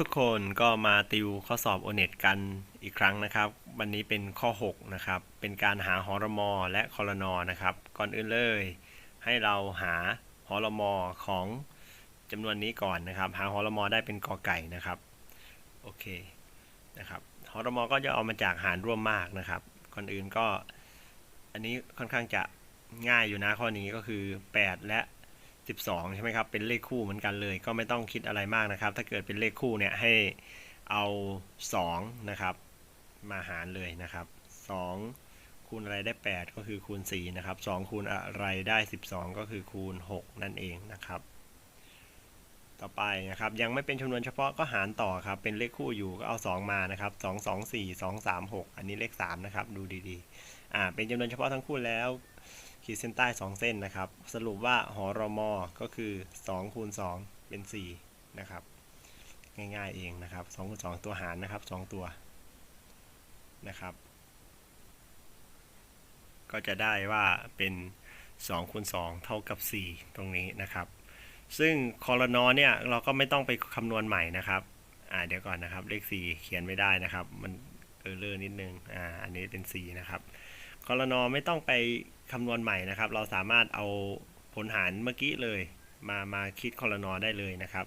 ทุกคนก็มาติวข้อสอบโอเน็ตกันอีกครั้งนะครับ วันนี้เป็นข้อ 6 นะครับ เป็นการหาหอรมอและคอรนอนะครับ ก่อนอื่นเลย ให้เราหาหอรมอของจำนวนนี้ก่อนนะครับ หาหอรมอได้เป็นกอไก่นะครับโอเคนะครับหอรมอก็จะเอามาจากหารร่วมมากนะครับ ก่อนอื่นก็ อันนี้ค่อนข้างจะง่ายอยู่นะข้อนี้ก็คือ 8 และ 12 ใช่ไหมครับ เป็นเลขคู่เหมือนกันเลย ก็ไม่ต้องคิดอะไรมากนะครับ ถ้าเกิดเป็นเลขคู่เนี่ยให้เอา2นะครับมาหารเลยนะครับ 2 คูณอะไรได้ 8 ก็คือคูณ4นะครับ2คูณอะไรได้ 12 ก็คือคูณ 6 นั่นเองนะครับ ต่อไปนะครับยังไม่เป็นจำนวนเฉพาะก็หารต่อครับ เป็นเลขคู่อยู่ก็เอา 2 มานะครับ 2 2 4 2 3 6 อันนี้เลข 3 นะครับ ดูดีๆอ่าเป็นจำนวนเฉพาะทั้งคู่แล้ว ขีดเส้นใต้ 2 เส้นนะครับ สรุปว่าหอรมอก็คือ2คูณ2เป็น4นะครับง่ายๆเองนะครับ2คูณ2ตัวหารนะครับ 2 ตัวนะครับ ก็จะได้ว่าเป็น2คูณ2เท่ากับ 4 ตรงนี้นะครับ ซึ่งคอรนอเนี่ยเราก็ไม่ต้องไปคำนวณใหม่นะครับอ่าเดี๋ยวก่อนนะครับเลข 4 เขียนไม่ได้นะครับ มันเออเลอร์นิดนึงอ่าอันนี้เป็น 4 นะครับคอรนอไม่ต้องไป คำนวณใหม่นะครับ เราสามารถเอาผลหารเมื่อกี้เลย มามาคิดคอรนอได้เลยนะครับ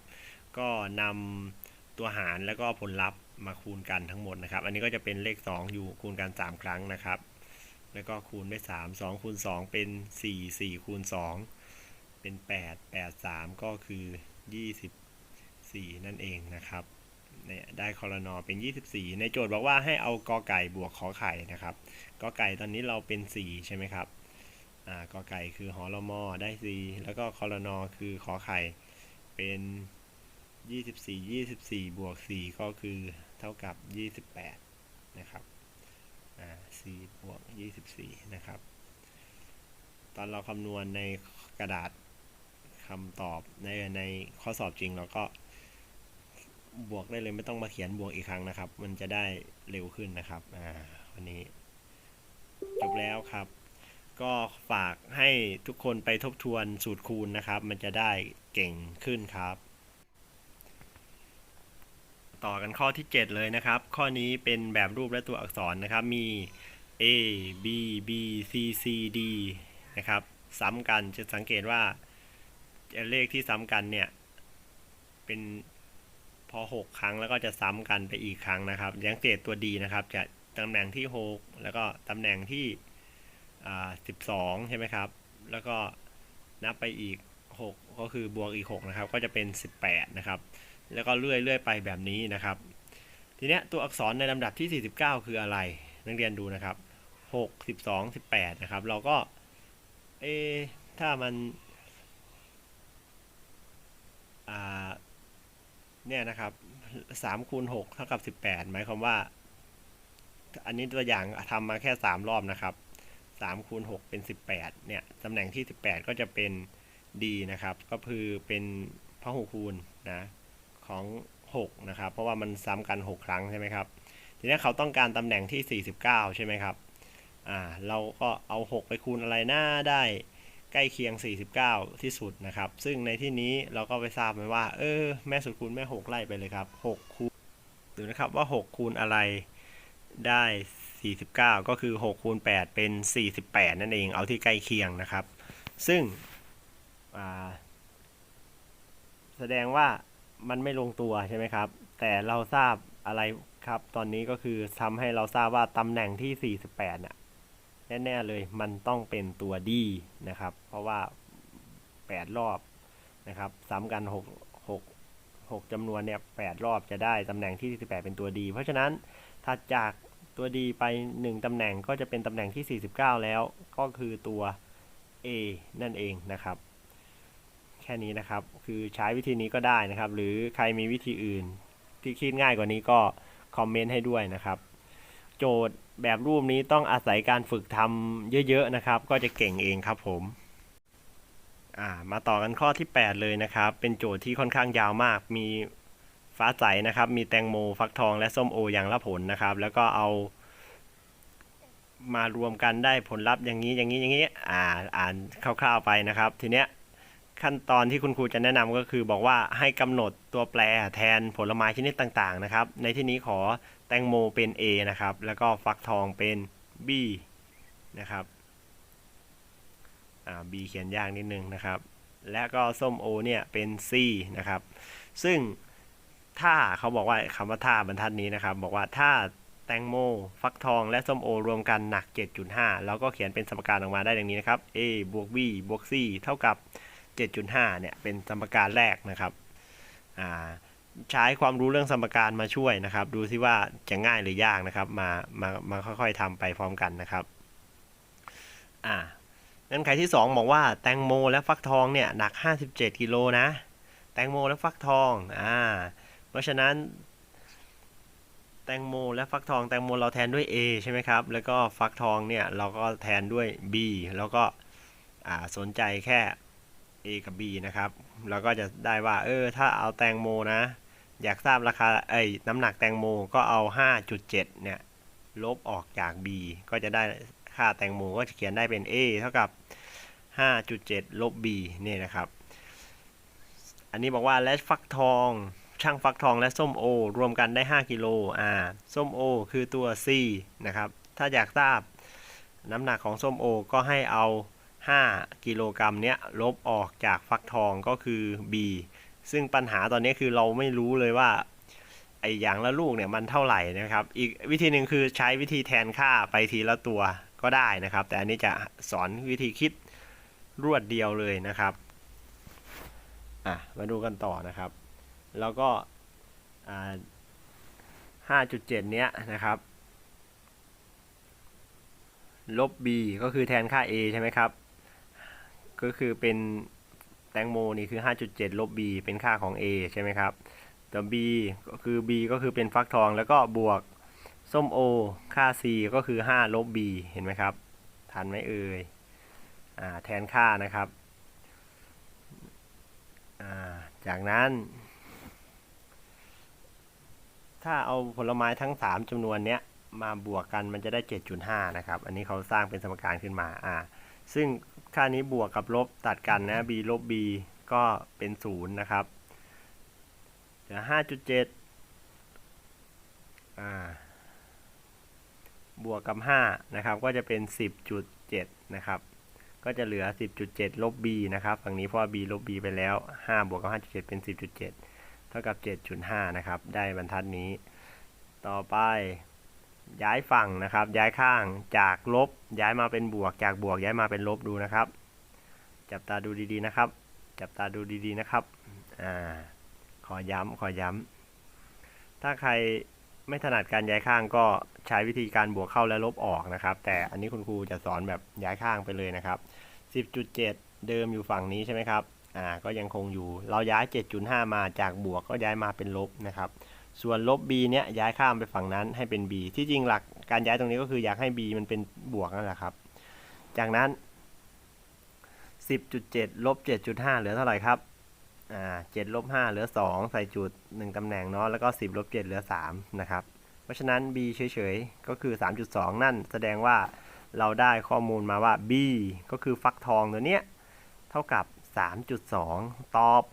ก็นำตัวหารแล้วก็ผลลัพธ์มาคูณกันทั้งหมดนะครับ อันนี้ก็จะเป็นเลข 2 อยู่คูณกัน 3 ครั้งนะครับ แล้วก็คูณด้วย 3 2คูณ2เป็น 4 4คูณ2เป็น 8 8 3 ก็คือ 24 นั่นเองนะครับเนี่ยได้คอรนอเป็น 24 ในโจทย์บอกว่าให้เอากอไก่บวกขอไข่นะครับกอไก่ตอนนี้เราเป็น 4 ใช่ไหมครับ กอไก่คือหอรมอได้4แล้วก็คอรนอคือขอไข่เป็น 24 24 บวก 4 ก็คือเท่ากับ 28 นะครับอ่า4บวก 24 นะครับ ตอนเราคำนวณในกระดาษคำตอบในในข้อสอบจริงเราก็บวกได้เลยไม่ต้องมาเขียนบวกอีกครั้งนะครับ มันจะได้เร็วขึ้นนะครับ อ่า วันนี้ จบแล้วครับ ก็ฝากให้ทุกคนไปทบทวนสูตรคูณนะครับ มันจะได้เก่งขึ้นครับ ต่อกันข้อที่ 7 เลยนะครับ ข้อนี้เป็นแบบรูปและตัวอักษรนะครับ มี A B B C C D นะครับ ซ้ำกันจะสังเกตว่าเลขที่ซ้ำกันเนี่ย เป็นพอ 6 ครั้งแล้วก็จะซ้ำกันไปอีกครั้งนะครับยังเกตตัวดีนะครับจะตำแหน่งที่ 6 แล้วก็ตำแหน่งที่ สิบสองใช่ไหมครับ แล้วก็นับไปอีก 6 ก็คือบวกอีก 6 นะครับ ก็จะเป็น 18 นะครับ แล้วก็เลื่อยๆไปแบบนี้นะครับ ทีเนี้ยตัวอักษรในลำดับที่ 49 คืออะไร นักเรียนดูนะครับ 6 12 18 นะครับ เราก็ เอ ถ้ามัน อ่า เนี่ยนะครับ3คูณ6เท่ากับ 18 หมายความว่า อันนี้ตัวอย่างทำมาแค่ 3 รอบนะครับ 3คูณ6เป็น 18 เนี่ยตำแหน่งที่ 18 ก็จะเป็น D นะครับ ก็คือเป็นพหูคูณนะของ6นะครับ เพราะว่ามันซ้ำกัน 6 ครั้งใช่ไหมครับ ทีนี้เขาต้องการตำแหน่งที่ 49 ใช่ไหมครับ อ่า เราก็เอา 6 ไปคูณอะไรหน้าได้ใกล้เคียง 49 ที่สุดนะครับ ซึ่งในที่นี้เราก็ไปทราบมาว่า เออ แม่สุดคูณแม่ 6 ไล่ไปเลยครับ 6 คูณ ดูนะครับว่า 6 คูณอะไรได้ 49 ก็คือ6คูณ8เป็น 48 นั่นเองเอาที่ใกล้เคียงนะครับ ซึ่งแสดงว่ามันไม่ลงตัวใช่ไหมครับ แต่เราทราบอะไรครับ ตอนนี้ก็คือทำให้เราทราบว่าตำแหน่งที่ 48น่ะแน่ๆเลยมันต้องเป็นตัวดีนะครับ เพราะว่า 8 รอบนะครับซ้ำกัน 6 6 6จำนวนเนี่ย8รอบจะได้ตำแหน่งที่ 48 เป็นตัวดี เพราะฉะนั้นถ้าจาก ตัวดีไป 1ตำแหน่งก็จะเป็นตำแหน่งที่ 49 แล้ว ก็คือตัว A นั่นเองนะครับ แค่นี้นะครับ คือใช้วิธีนี้ก็ได้นะครับ หรือใครมีวิธีอื่น ที่คิดง่ายกว่านี้ก็คอมเมนต์ให้ด้วยนะครับ โจทย์แบบรูปนี้ต้องอาศัยการฝึกทำเยอะๆนะครับ ก็จะเก่งเองครับผมมาต่อกันข้อที่ 8 เลยนะครับ เป็นโจทย์ที่ค่อนข้างยาวมาก มี ฟ้าใสนะครับ มีแตงโมฟักทองและส้มโออย่างละผลนะครับ แล้วก็เอา มารวมกันได้ผลลัพธ์อย่างนี้อย่างนี้อย่างนี้ อ่าอ่านคร่าวๆไปนะครับ ทีเนี้ยขั้นตอนที่คุณครูจะแนะนำก็คือบอกว่าให้กำหนดตัวแปรแทนผลไม้ชนิดต่างๆนะครับ ในที่นี้ขอแตงโมเป็น A นะครับ แล้วก็ฟักทองเป็น B นะครับอ่า B เขียนยากนิดนึงนะครับ และก็ส้มโอเนี่ยเป็น C นะครับ ซึ่ง ถ้าเขาบอกว่าคำว่าถ้าบรรทัดนี้นะครับ บอกว่าถ้าแตงโม ฟักทองและส้มโอรวมกันหนัก 7.5 แล้วก็เขียนเป็นสมการออกมาได้ดังนี้นะครับ a บวก b บวก c เท่ากับ 7.5 เนี่ย เป็นสมการแรกนะครับ ใช้ความรู้เรื่องสมการมาช่วยนะครับ ดูซิว่าจะง่ายหรือยากนะครับ มา มา มาค่อยๆทำไปพร้อมกันนะครับ อ่าเงื่อนไขที่ 2 บอกว่าแตงโมและฟักทองเนี่ยหนัก 57 กิโลนะ แตงโมและฟักทอง อ่า ราะฉะนั้น แตงโมและฟักทองแตงโมเราแทนด้วย A ใช่ไหมครับ แล้วก็ฟักทองเนี่ยเราก็แทนด้วย B แล้วก็สนใจแค่ A กับ B นะครับ เราก็จะได้ว่า เออ ถ้าเอาแตงโมนะ อยากทราบราคาเอ้ยน้ำหนักแตงโมก็เอา 5.7 เนี่ย ลบออกจาก B ก็จะได้ค่าแตงโมก็จะเขียนได้เป็น A เท่ากับ 5.7 ลบ B นี่นะครับ อันนี้บอกว่าและฟักทอง ช่างฟักทองและส้มโอ รวมกันได้ 5กิโลอ่าส้มโอคือตัว C นะครับ ถ้าอยากทราบน้ำหนักของส้มโอก็ให้เอา 5 กิโลกรัมเนี้ยลบออกจากฟักทองก็คือ B ซึ่งปัญหาตอนนี้คือเราไม่รู้เลยว่าไออย่างละลูกเนี่ยมันเท่าไหร่นะครับ อีกวิธีหนึ่งคือใช้วิธีแทนค่าไปทีละตัวก็ได้นะครับ แต่อันนี้จะสอนวิธีคิดรวดเดียวเลยนะครับอะมาดูกันต่อนะครับ แล้วก็ 5.7 เนี้ยนะครับ ลบ b ก็คือแทนค่า a ใช่ไหมครับ ก็คือเป็นแตงโมนี่คือ 5.7 ลบ b เป็นค่าของ a ใช่ไหมครับแต่ b ก็คือ b ก็คือเป็นฟักทองแล้วก็บวกส้มโอค่า c ก็คือ 5 ลบ b เห็นไหมครับ ทันไหมเอ่ยอแทนค่านะครับ จากนั้น ถ้าเอาผลไม้ทั้ง 3จำนวนเนี้ยมาบวกกันมันจะได้ 7.5 นะครับ อันนี้เขาสร้างเป็นสมการขึ้นมาอ่าซึ่งค่านี้บวกกับลบตัดกันนะ b ลบ b ก็เป็น 0 นะครับเหลือ5.7อ่าบวกกับ 5 นะครับ ก็จะเป็น 10.7 นะครับ ก็จะเหลือ 10.7 ลบ b นะครับ ฝั่งนี้เพราะว่า b ลบ b ไปแล้ว 5 บวกกับ 5.7 เป็น 10.7 ท่ากับ 7.5 นะครับ ได้บรรทัดนี้ ต่อไปย้ายฝั่งนะครับ ย้ายข้างจากลบ ย้ายมาเป็นบวก จากบวกย้ายมาเป็นลบดูนะครับ จับตาดูดีๆนะครับ จับตาดูดีๆนะครับอ่าขอย้ำขอย้ำถ้าใครไม่ถนัดการย้ายข้างก็ใช้วิธีการบวกเข้าและลบออกนะครับ แต่อันนี้คุณครูจะสอนแบบย้ายข้างไปเลยนะครับ 10.7 เดิมอยู่ฝั่งนี้ใช่ไหมครับ อ่าก็ยังคงอยู่ เราย้าย 7.5 มาจากบวกก็ย้ายมาเป็นลบนะครับ ส่วนลบ b เนี้ยย้ายข้ามไปฝั่งนั้นให้เป็น b ที่จริงหลักการย้ายตรงนี้ก็คืออยากให้ b มันเป็นบวกนั่นแหละครับ จากนั้น 10.7ลบ7.5 เหลือเท่าไหร่ครับอ่า7ลบ5เหลือ 2 ใส่จุด 1ตำแหน่งเนาะแล้วก็ 10ลบ7เหลือ 3 นะครับ เพราะฉะนั้น b เฉยๆ ก็คือ 3.2 นั่นแสดงว่าเราได้ข้อมูลมาว่า b ก็คือฟักทองตัวเนี้ยเท่ากับ 3.2 ตอบ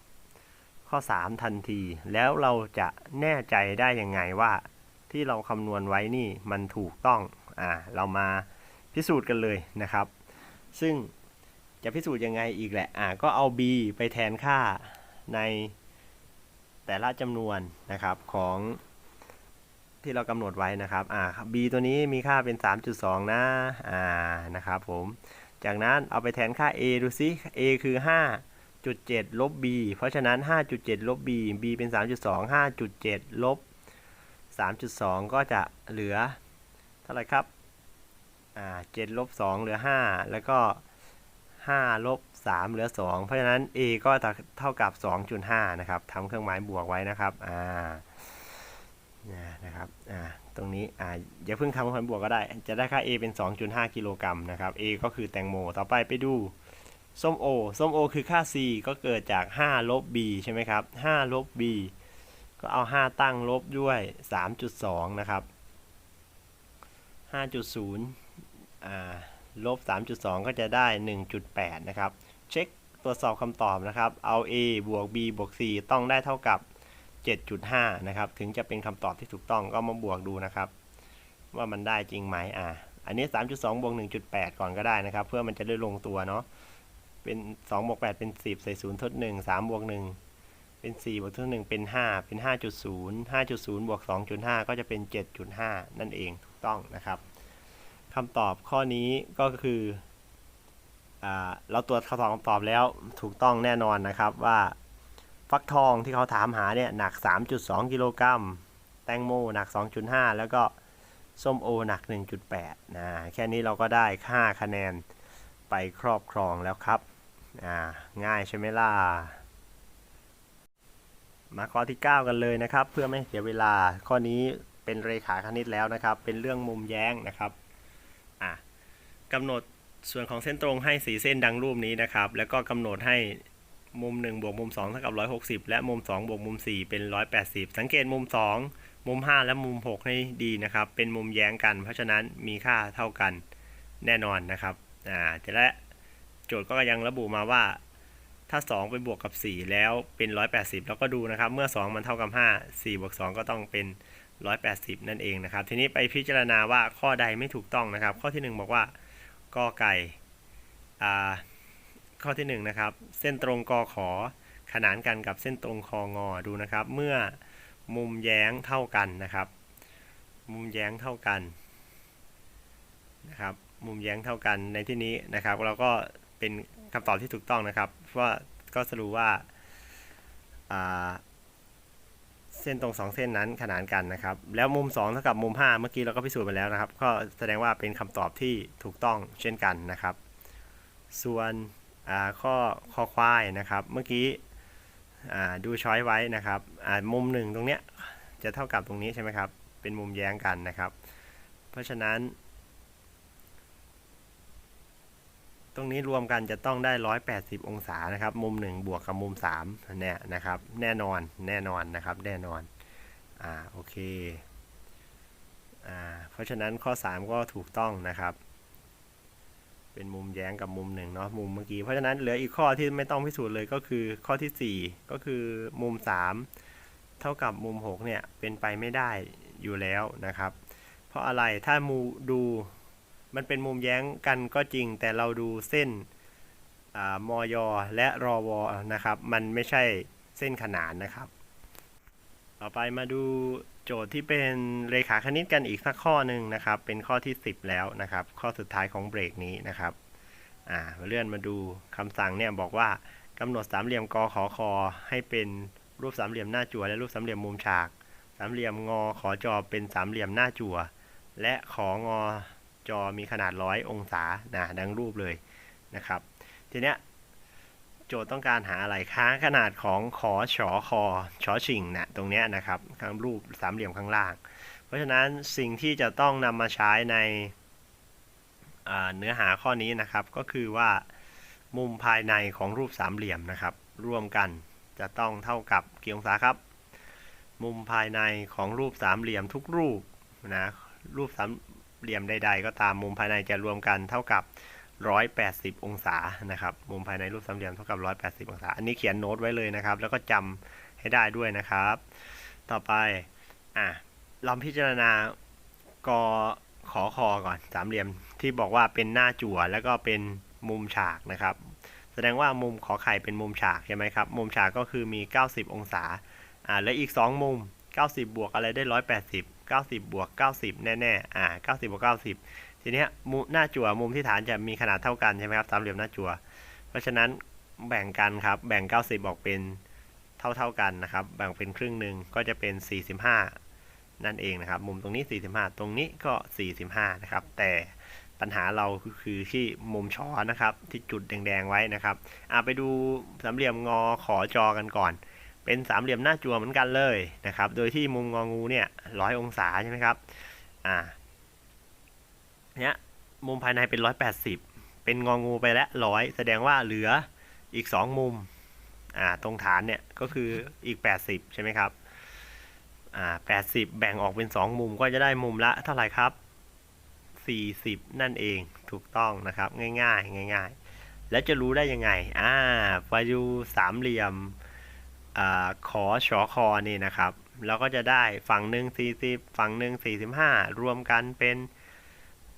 ข้อ 3 ทันที แล้วเราจะแน่ใจได้ยังไงว่าที่เราคำนวณไว้นี่มันถูกต้อง อ่า เรามาพิสูจน์กันเลยนะครับ ซึ่งจะพิสูจน์ยังไงอีกแหละ อ่า ก็เอา b ไปแทนค่าในแต่ละจำนวนนะครับของที่เรากำหนดไว้นะครับ อ่า b ตัวนี้มีค่าเป็น 3.2 นะ อ่า นะครับผม จากนั้นเอาไปแทนค่า a ดูซิ a คือ 5.7 ลบ b เพราะฉะนั้น 5.7 ลบ b b เป็น 3.2 5.7 ลบ 3.2 ก็จะเหลือ เท่าไหร่ครับ อ่า7ลบ 2 เหลือ 5 แล้วก็ 5 ลบ 3 เหลือ 2 เพราะฉะนั้น a ก็เท่ากับ 2.5 นะครับทำเครื่องหมายบวกไว้นะครับ อ่า นะครับ อ่า ตรงนี้อ่าอย่าเพิ่งทำเครื่องหมายบวกก็ได้ จะได้ค่า a เป็น 2.5 กิโลกรัมนะครับ a ก็คือแตงโม ต่อไปไปดูส้มโอส้มโอคือค่า c ก็เกิดจาก 5 ลบ b ใช่ไหมครับ 5 ลบ b ก็เอา 5 ตั้งลบด้วย 3.2 นะครับ 5.0อ่าลบ 3.2 ก็จะได้ 1.8 นะครับ เช็คตรวจสอบคำตอบนะครับ เอา a บวก b บวก c ต้องได้เท่ากับ 7.5 นะครับ ถึงจะเป็นคำตอบที่ถูกต้องก็มาบวกดูนะครับ ว่ามันได้จริงไหมอ่าอันนี้ 3.2บวก1.8 ก่อนก็ได้นะครับ เพื่อมันจะได้ลงตัวเนาะเป็น2บวก8เป็น 10 ใส่0ทด1 3บวก1เป็น 4 บวกทด1เป็น 5 เป็น 5.0 5.0 บวก 2.5 ก็จะเป็น 7.5 นั่นเองถูกต้องนะครับคำตอบข้อนี้ก็คืออ่าเราตรวจคำตอบคำตอบแล้วถูกต้องแน่นอนนะครับว่า ฟักทองที่เขาถามหาเนี่ยหนัก 3.2 กิโลกรัม แตงโมหนัก 2.5 แล้วก็ส้มโอหนัก 1.8 นะ แค่นี้เราก็ได้ 5 คะแนนไปครอบครองแล้วครับ อ่า ง่ายใช่ไหมล่ะ มาข้อที่ 9 กันเลยนะครับ เพื่อไม่เสียเวลา ข้อนี้เป็นเรขาคณิตแล้วนะครับ เป็นเรื่องมุมแย้งนะครับ อะกำหนดส่วนของเส้นตรงให้สีเส้นดังรูปนี้นะครับ แล้วก็กำหนดให้ มุม 1 บวกมุม2เท่ากับ 160 และมุม 2 บวกมุม 4 เป็น 180 สังเกตมุม 2 มุม 5 และมุม 6 ให้ดีนะครับ เป็นมุมแย้งกัน เพราะฉะนั้นมีค่าเท่ากันแน่นอนนะครับอ่าแต่และโจทย์ก็ยังระบุมาว่า ถ้า 2 ไปบวกกับ 4 แล้วเป็น 180 แล้วก็ดูนะครับ เมื่อ 2 มันเท่ากับ 5 4 บวก 2 ก็ต้องเป็น 180 นั่นเองนะครับ ทีนี้ไปพิจารณาว่าข้อใดไม่ถูกต้องนะครับ ข้อที่ 1 บอกว่ากอไก่อ่า ข้อที่1นนะครับเส้นตรงกอขอขนานกันกับเส้นตรงคองอดูนะครับ เมื่อมุมแย้งเท่ากันนะครับ มุมแย้งเท่ากันนะครับ มุมแย้งเท่ากันในที่นี้นะครับ เราก็เป็นคำตอบที่ถูกต้องนะครับเพราะว่าก็สรุปว่าเส้นตรงสองเส้นนั้นขนานกันนะครับ แล้วมุม2เท่ากับมุม 5 เมื่อกี้เราก็พิสูจน์ไปแล้วนะครับ ก็แสดงว่าเป็นคำตอบที่ถูกต้องเช่นกันนะครับ ส่วน ข้อข้อควายนะครับ เมื่อกี้ดูช้อยไว้นะครับมุมหนึ่งตรงเนี้ยจะเท่ากับตรงนี้ใช่ไหมครับ เป็นมุมแย้งกันนะครับ เพราะฉะนั้น ตรงนี้รวมกันจะต้องได้ 180 องศานะครับ มุม 1 บวกกับมุม3เนี่ยนะครับ แน่นอนแน่นอนนะครับ แน่นอน อ่าโอเค อ่าเพราะฉะนั้นข้อ 3 ก็ถูกต้องนะครับ เป็นมุมแย้งกับมุมหนึ่งเนาะมุมเมื่อกี้เพราะฉะนั้นเหลืออีกข้อที่ไม่ต้องพิสูจน์เลยก็คือข้อที่ 4 ก็คือมุม 3 เท่ากับมุม 6 เนี่ย เป็นไปไม่ได้อยู่แล้วนะครับ เพราะอะไรถ้ามูดูมันเป็นมุมแย้งกันก็จริง แต่เราดูเส้นมอยและรอวนะครับ มันไม่ใช่เส้นขนานนะครับ ต่อไปมาดู โจทย์ที่เป็นเรขาคณิตกันอีกสักข้อหนึ่งนะครับ เป็นข้อที่ 10 แล้วนะครับ ข้อสุดท้ายของเบรกนี้นะครับอ่าเลื่อนมาดูคำสั่งเนี่ยบอกว่ากำหนดสามเหลี่ยมกขอคอให้เป็นรูปสามเหลี่ยมหน้าจั่วและรูปสามเหลี่ยมมุมฉาก สามเหลี่ยมงอขอจอเป็นสามเหลี่ยมหน้าจั่วและของอจอมีขนาด100องศานะดังรูปเลยนะครับ ทีเนี้ย โจทย์ต้องการหาอะไรค้าขนาดของขอชอคอชอชิงนะตรงเนี้ยนะครับข้างรูปสามเหลี่ยมข้างล่าง เพราะฉะนั้นสิ่งที่จะต้องนำมาใช้ในเนื้อหาข้อนี้นะครับก็คือว่ามุมภายในของรูปสามเหลี่ยมนะครับร่วมกันจะต้องเท่ากับกี่องศาครับ มุมภายในของรูปสามเหลี่ยมทุกรูปนะรูปสามเหลี่ยมใด ๆ ก็ตามมุมภายในจะรวมกันเท่ากับ 180 องศานะครับมุมภายในรูปสามเหลี่ยมเท่ากับ 180 องศา อันนี้เขียนโน้ตไว้เลยนะครับ แล้วก็จำให้ได้ด้วยนะครับ ต่อไปอะลองพิจารณากอขอคอก่อนสามเหลี่ยมที่บอกว่าเป็นหน้าจั่วแล้วก็เป็นมุมฉากนะครับ แสดงว่ามุมขอไข่เป็นมุมฉากใช่ไหมครับ มุมฉากก็คือมี 90 องศาอ่าและอีก 2 มุม 90 บวกอะไรได้ 180 90 บวก 90 แน่ๆอ่า90 บวก 90 ทีนี้มุมหน้าจั่วมุมที่ฐานจะมีขนาดเท่ากันใช่ไหมครับสามเหลี่ยมหน้าจั่ว เพราะฉะนั้นแบ่งกันครับ แบ่ง 90 ออกเป็นเท่าๆกันนะครับ แบ่งเป็นครึ่งหนึ่งก็จะเป็น 45 นั่นเองนะครับ มุมตรงนี้ 45 ตรงนี้ก็ 45 นะครับ แต่ปัญหาเราคือที่มุมช้อนะครับ ที่จุดแดงๆไว้นะครับอ่าไปดูสามเหลี่ยมงอขอจอกันก่อน เป็นสามเหลี่ยมหน้าจั่วเหมือนกันเลยนะครับ โดยที่มุมงองูเนี่ยร้อยองศาใช่ไหมครับ อ่า เนี้ยมุมภายในเป็นร้อยแปดสิบเป็นงองูไปแล้วร้อยแสดงว่าเหลืออีกสองมุมอ่าตรงฐานเนี่ยก็คืออีกแปดสิบใช่ไหมครับอ่าแปดสิบแบ่งออกเป็นสองมุมก็จะได้มุมละเท่าไหร่ครับสี่สิบนั่นเองถูกต้องนะครับง่ายๆง่าย ๆ แล้วจะรู้ได้ยังไงอ่าไปดูสามเหลี่ยมอ่าขอชอคอนี่นะครับเราก็จะได้ฝั่งหนึ่ง40 ฝั่งหนึ่ง45 รวมกันเป็น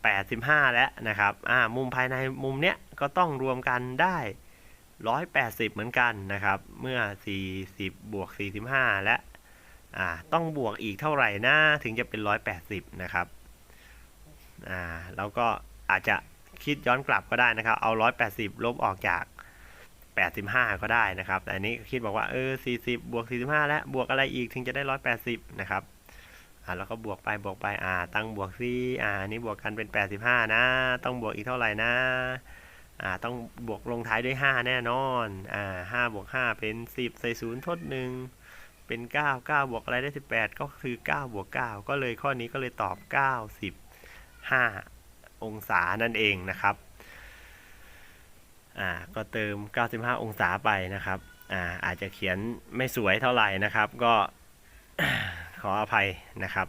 85 แล้วนะครับอ่ามุมภายในมุมเนี้ยก็ต้องรวมกันได้ 180 เหมือนกันนะครับ เมื่อ 40 บวก 45 และอ่าต้องบวกอีกเท่าไหร่นะถึงจะเป็น 180 นะครับอ่าแล้วก็อาจจะคิดย้อนกลับก็ได้นะครับ เอา 180 ลบออกจาก 85 ก็ได้นะครับ แต่อันนี้คิดบอกว่าเออ 40 บวก 45 และบวกอะไรอีกถึงจะได้ 180 นะครับ อ่าแล้วก็บวกไปบวกไปอ่า ตั้งบวกสิอ่านนี้บวกกันเป็น 85 นะ ต้องบวกอีกเท่าไหร่นะอ่าต้องบวกลงท้ายด้วย 5 แน่นอนอ่า5บวก5เป็น 10 ใส่0ทด1เป็น 9 9 บวกอะไรได้ 18 ก็คือ 9 บวก 9 ก็เลยข้อนี้ก็เลยตอบ 95 องศานั่นเองนะครับอ่าก็เติม 95 องศาไปนะครับอ่าอาจจะเขียนไม่สวยเท่าไหร่นะครับ ก็ ออภัยนะครับ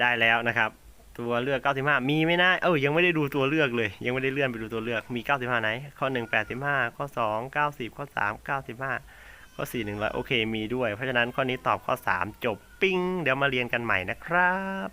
ได้แล้วนะครับ ตัวเลือก 95 มีไม่น่าเออยังไม่ได้ดูตัวเลือกเลย ยังไม่ได้เลื่อนไปดูตัวเลือกมี 95 ไหน ข้อ 1 85 ข้อ 2 90 ข้อ 3 95 ข้อ 4 100 โอเค มีด้วย เพราะฉะนั้นข้อนี้ตอบข้อ 3 จบปิ้ง เดี๋ยวมาเรียนกันใหม่นะครับ